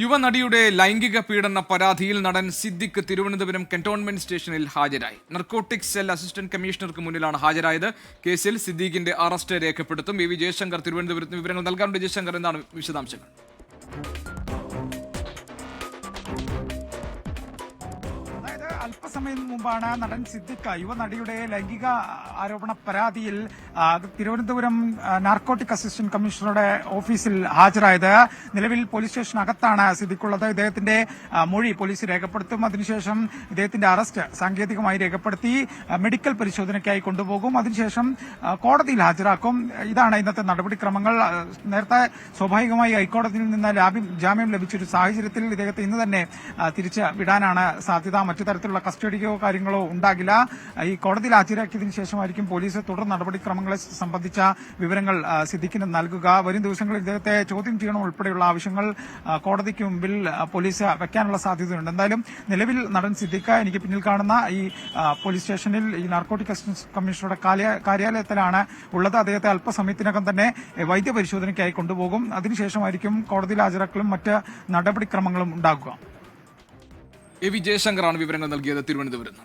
യുവനടിയുടെ ലൈംഗിക പീഡന പരാതിയിൽ നടൻ സിദ്ദിഖ് തിരുവനന്തപുരം കന്റോൺമെന്റ് സ്റ്റേഷനിൽ ഹാജരായി. നർക്കോട്ടിക് സെൽ അസിസ്റ്റന്റ് കമ്മീഷണർക്ക് മുന്നിലാണ് ഹാജരായത്. കേസിൽ സിദ്ദീഖിന്റെ അറസ്റ്റ് രേഖപ്പെടുത്തും. വി വി ജയശങ്കർ തിരുവനന്തപുരത്ത് വിവരങ്ങൾ നൽകാറുണ്ട്. ജയശങ്കർ എന്താണ് വിശദാംശങ്ങൾ? അല്പസമയം മുമ്പാണ് നടൻ സിദ്ദിഖ് യുവനടിയുടെ ലൈംഗിക ആരോപണ പരാതിയിൽ തിരുവനന്തപുരം നാർക്കോട്ടിക് അസിസ്റ്റന്റ് കമ്മീഷണറുടെ ഓഫീസിൽ ഹാജരായത്. നിലവിൽ പോലീസ് സ്റ്റേഷനകത്താണ് സിദ്ദിഖുള്ളത്. ഇദ്ദേഹത്തിന്റെ മൊഴി പോലീസ് രേഖപ്പെടുത്തും. അതിനുശേഷം ഇദ്ദേഹത്തിന്റെ അറസ്റ്റ് സാങ്കേതികമായി രേഖപ്പെടുത്തി മെഡിക്കൽ പരിശോധനയ്ക്കായി കൊണ്ടുപോകും. അതിനുശേഷം കോടതിയിൽ ഹാജരാക്കും. ഇതാണ് ഇന്നത്തെ നടപടിക്രമങ്ങൾ. നേരത്തെ സ്വാഭാവികമായി ഹൈക്കോടതിയിൽ നിന്ന് ജാമ്യം ലഭിച്ചൊരു സാഹചര്യത്തിൽ ഇദ്ദേഹത്തെ ഇന്ന് തന്നെ തിരിച്ച് വിടാനാണ് സാധ്യത. മറ്റു തരത്തിലുള്ള കസ്റ്റഡിയോ കാര്യങ്ങളോ ഉണ്ടാകില്ല. ഈ കോടതിയിൽ ഹാജരാക്കിയതിനു ശേഷമായിരിക്കും പോലീസ് തുടർ നടപടിക്രമങ്ങളെ സംബന്ധിച്ച വിവരങ്ങൾ സിദ്ദിഖിന് നൽകുക. വരും ദിവസങ്ങളിൽ ഇദ്ദേഹത്തെ ചോദ്യം ചെയ്യണം ഉൾപ്പെടെയുള്ള ആവശ്യങ്ങൾ കോടതിക്ക് മുമ്പിൽ പോലീസ് വെക്കാനുള്ള സാധ്യതയുണ്ട്. എന്തായാലും നിലവിൽ നടൻ സിദ്ദിഖ് എനിക്ക് പിന്നിൽ കാണുന്ന ഈ പോലീസ് സ്റ്റേഷനിൽ ഈ നാർക്കോട്ടിക് കമ്മീഷണറുടെ കാര്യാലയത്തിലാണ് ഉള്ളത്. അദ്ദേഹത്തെ അല്പസമയത്തിനകം തന്നെ വൈദ്യപരിശോധനയ്ക്കായി കൊണ്ടുപോകും. അതിനുശേഷമായിരിക്കും കോടതിയിൽ ഹാജരാക്കലും മറ്റ് നടപടിക്രമങ്ങളും ഉണ്ടാകുക. എ വി ജയശങ്കറാണ് വിവരങ്ങൾ നൽകിയത് തിരുവനന്തപുരത്ത്